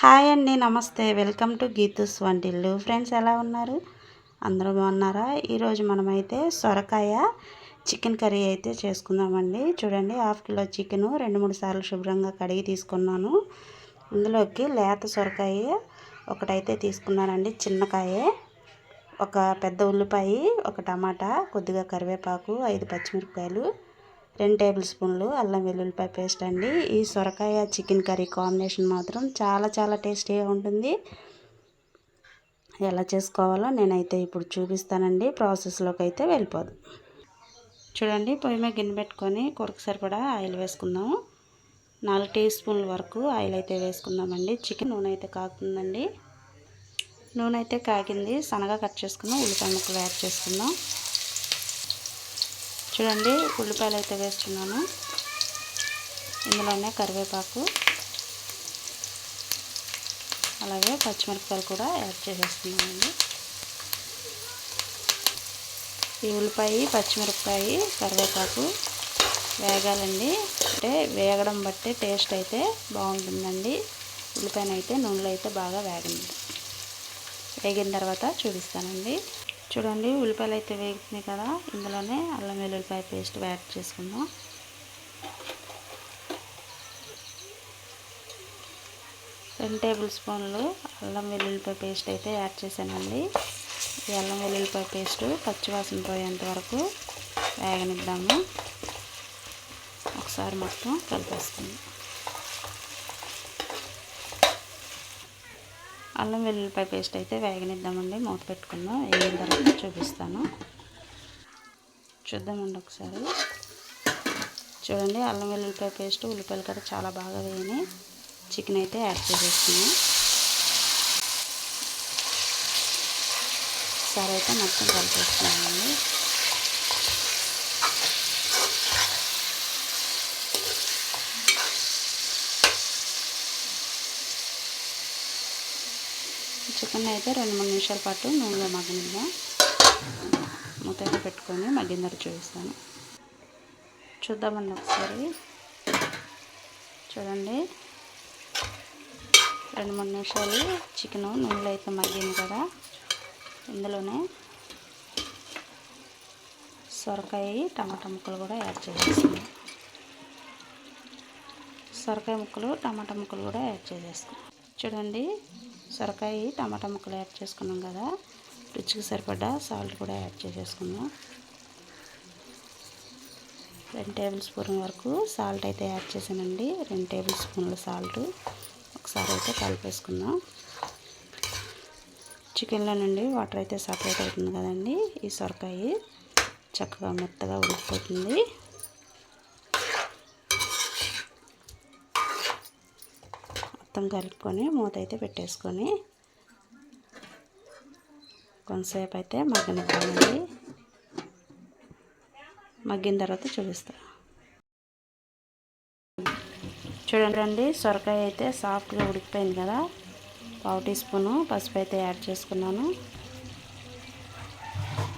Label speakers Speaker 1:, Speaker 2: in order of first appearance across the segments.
Speaker 1: Hi అండి నమస్తే. Welcome to Geethu's వంటిల్లు. ఫ్రెండ్స్ ఎలా ఉన్నారు? అందరూ బాగున్నారా? ఈరోజు మనమైతే సొరకాయ చికెన్ కర్రీ అయితే చేసుకుందామండి. చూడండి హాఫ్ కిలో చికెన్ రెండు మూడు సార్లు శుభ్రంగా కడిగి తీసుకున్నాను. ఇందులోకి లేత సొరకాయ ఒకటైతే తీసుకున్నానండి. చిన్నకాయే ఒక పెద్ద ఉల్లిపాయ ఒక టమాటా కొద్దిగా కరివేపాకు ఐదు పచ్చిమిరపకాయలు రెండు టేబుల్ స్పూన్లు అల్లం వెల్లుల్లిపాయ పేస్ట్ అండి. ఈ సొరకాయ చికెన్ కర్రీ కాంబినేషన్ మాత్రం చాలా చాలా టేస్టీగా ఉంటుంది. ఎలా చేసుకోవాలో నేనైతే ఇప్పుడు చూపిస్తానండి. ప్రాసెస్లోకి అయితే వెళ్ళిపోదు. చూడండి పొయ్యి మీద గిన్నె పెట్టుకొని కొరకు సరిపడా ఆయిల్ వేసుకుందాము. నాలుగు టీ స్పూన్ల వరకు ఆయిల్ అయితే వేసుకుందామండి. చికెన్ నూనె అయితే కాకుందండి నూనె అయితే కాగింది. సన్నగా కట్ చేసుకుందాం ఉల్లిపాయ ముక్కలు యాడ్ చేసుకుందాం. చూడండి ఉల్లిపాయలు అయితే వేస్తున్నాను. ఇందులోనే కరివేపాకు అలాగే పచ్చిమిరపకాయలు కూడా యాడ్ చేసేస్తున్నానండి. ఈ ఉల్లిపాయ పచ్చిమిరపకాయ కరివేపాకు వేగాలండి. అంటే వేగడం బట్టి టేస్ట్ అయితే బాగుంటుందండి. ఉల్లిపాయనైతే నూనెలో అయితే బాగా వేగండి. వేగిన తర్వాత చూపిస్తానండి. చూడండి ఉల్లిపాయలు అయితే వేగుతున్నాయి కదా ఇందులోనే అల్లం వెల్లుల్లిపాయ పేస్ట్ యాడ్ చేసుకుందాం. రెండు టేబుల్ స్పూన్లు అల్లం వెల్లుల్లిపాయ పేస్ట్ అయితే యాడ్ చేశానండి. ఈ అల్లం వెల్లుల్లిపాయ పేస్ట్ పచ్చివాసన పోయేంత వరకు వేగనిద్దాము. ఒకసారి మొత్తం కలిపేస్తుంది అల్లం వెల్లుల్లిపాయ పేస్ట్ అయితే వేగనిద్దామండి. మూత పెట్టుకుందాం వేగిన తర్వాత చూపిస్తాను. చూద్దామండి ఒకసారి. చూడండి అల్లం వెల్లుల్లిపాయ పేస్ట్ ఉల్లిపాయలు కూడా చాలా బాగా వేయని చికెన్ అయితే యాడ్ చేసేస్తున్నాం. సరే అయితే మొత్తం కలిపేస్తున్నామండి చికెన్ అయితే రెండు మూడు నిమిషాల పాటు నూనెలో మగ్గనిద్దాం. మూత పెట్టుకొని మగ్గిన తర్వాత చూపిస్తాను. చూద్దామండి ఒకసారి. చూడండి. రెండు మూడు నిమిషాలు చికెన్ నూనెలో అయితే మగ్గింది కదా. ఇందులోనే సొరకాయ టమాటా ముక్కలు కూడా యాడ్ చేసేస్తాను సొరకాయ ముక్కలు టమాటా ముక్కలు కూడా యాడ్ చేసేస్తాను చూడండి. సొరకాయ టమాటా ముక్కలు యాడ్ చేసుకున్నాం కదా. రుచికి సరిపడా సాల్ట్ కూడా యాడ్ చేసేసుకున్నాం. రెండు టేబుల్ స్పూన్ వరకు సాల్ట్ అయితే యాడ్ చేశానండి. రెండు టేబుల్ స్పూన్ల సాల్ట్ ఒకసారి అయితే కలిపేసుకుందాం చికెన్లో నుండి వాటర్ అయితే సపరేట్ అవుతుంది కదండి. ఈ సొరకాయ చక్కగా మెత్తగా ఉడికిపోతుంది. మొత్తం కలుపుకొని మూత అయితే పెట్టేసుకొని కొంతసేపు అయితే మగ్గనిద్దామండి మగ్గిన తర్వాత చూపిస్తా. చూడండి సొరకాయ అయితే సాఫ్ట్గా ఉడికిపోయింది కదా. పావు టీ స్పూను పసుపు అయితే యాడ్ చేసుకున్నాను.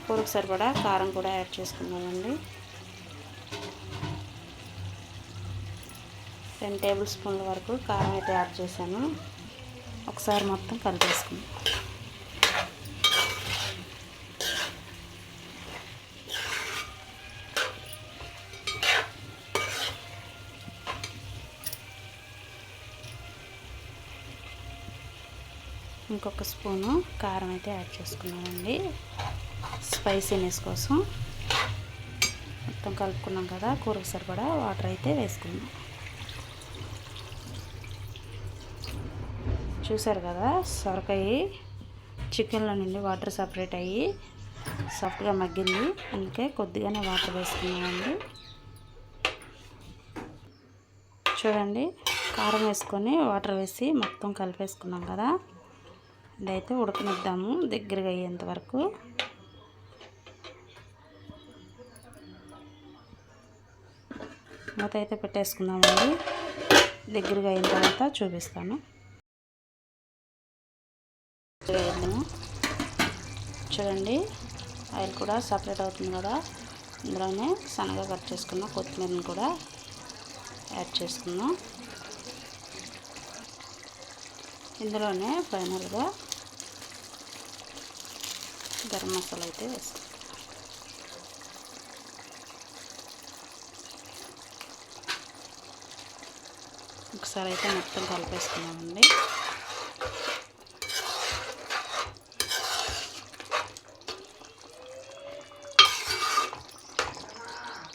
Speaker 1: కూరకు సరిపడా కారం కూడా యాడ్ చేసుకున్నామండి రెండు టేబుల్ స్పూన్ల వరకు కారం అయితే యాడ్ చేశాను. ఒకసారి మొత్తం కలిపేసుకుందాం. ఇంకొక స్పూను కారం అయితే యాడ్ చేసుకున్నానండి. స్పైసీనెస్ కోసం. మొత్తం కలుపుకున్నాం కదా కూరకు సరిపడా వాటర్ అయితే వేసుకున్నాం చూసారు కదా? సొరకాయ చికెన్లో నుండి వాటర్ సపరేట్ అయ్యి సాఫ్ట్గా మగ్గింది. అందుకే కొద్దిగానే వాటర్ వేసుకున్నామండి చూడండి కారం వేసుకొని వాటర్ వేసి మొత్తం కలిపేసుకున్నాం కదా? ఇదైతే ఉడకనిద్దాము దగ్గరగా అయ్యేంత వరకు. మూత అయితే పెట్టేసుకుందామండి. దగ్గరగా అయిన తర్వాత చూపిస్తాను. వేద్దాము చూడండి ఆయిల్ కూడా సపరేట్ అవుతుంది కదా. ఇందులోనే సన్నగా కట్ చేసుకున్న కొత్తిమీరని కూడా యాడ్ చేసుకుందాం. ఇందులోనే ఫైనల్గా గరం మసాలా అయితే వేస్తాం. ఒకసారి అయితే మొత్తం కలిపేసుకున్నామండి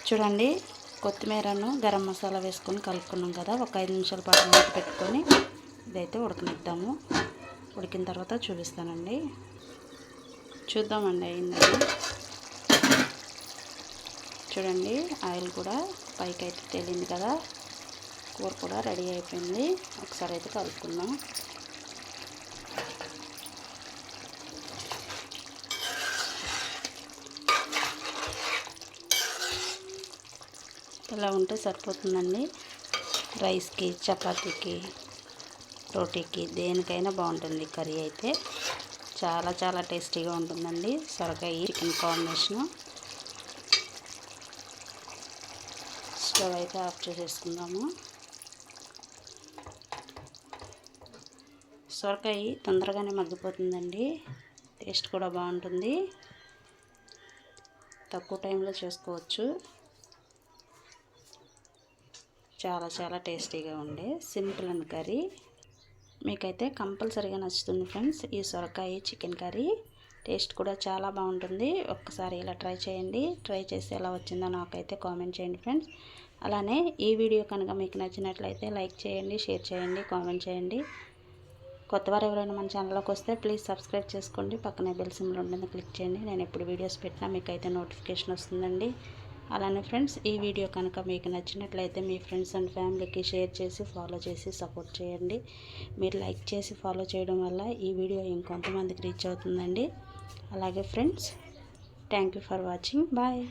Speaker 1: చూడండి కొత్తిమీరను గరం మసాలా వేసుకొని కలుపుకున్నాం కదా ఒక ఐదు నిమిషాల పాటు మూత పెట్టుకొని ఇదైతే ఉడకనిద్దాము. ఉడికిన తర్వాత చూపిస్తానండి. చూద్దామండి అయిందని చూడండి ఆయిల్ కూడా పైకి అయితే తేలింది కదా. కూర కూడా రెడీ అయిపోయింది. ఒకసారి అయితే కలుపుకుందాం. ఇలా ఉంటే సరిపోతుందండి. రైస్కి చపాతీకి రోటీకి దేనికైనా బాగుంటుంది కర్రీ అయితే. చాలా చాలా టేస్టీగా ఉంటుందండి. సొరకాయ చికెన్ కాంబినేషను. స్టవ్ అయితే ఆఫ్ చేసేసుకుందాము. సొరకాయ తొందరగానే మగ్గిపోతుందండి. టేస్ట్ కూడా బాగుంటుంది. తక్కువ టైంలో చేసుకోవచ్చు. చాలా చాలా టేస్టీగా ఉండే సింపుల్ అండ్ కర్రీ. మీకైతే కంపల్సరీగా నచ్చుతుంది ఫ్రెండ్స్. ఈ సొరకాయ చికెన్ కర్రీ టేస్ట్ కూడా చాలా బాగుంటుంది. ఒక్కసారి ఇలా ట్రై చేయండి. ట్రై చేసి ఎలా వచ్చిందో నాకైతే కామెంట్ చేయండి ఫ్రెండ్స్. అలానే ఈ వీడియో కనుక మీకు నచ్చినట్లయితే లైక్ చేయండి షేర్ చేయండి కామెంట్ చేయండి. కొత్తవారు ఎవరైనా మన ఛానల్లోకి వస్తే ప్లీజ్ సబ్స్క్రైబ్ చేసుకోండి. పక్కనే బెల్ సింబల్ ఉంటుంది క్లిక్ చేయండి. నేను ఎప్పుడు వీడియోస్ పెట్టినా మీకు అయితే నోటిఫికేషన్ వస్తుందండి. అలానే ఫ్రెండ్స్ ఈ వీడియో కనుక మీకు నచ్చినట్లయితే మీ ఫ్రెండ్స్ అండ్ ఫ్యామిలీకి షేర్ చేసి ఫాలో చేసి సపోర్ట్ చేయండి. మీరు లైక్ చేసి ఫాలో చేయడం వల్ల ఈ వీడియో ఇంకొంతమందికి రీచ్ అవుతుందండి. అలాగే friends thank for watching. Bye.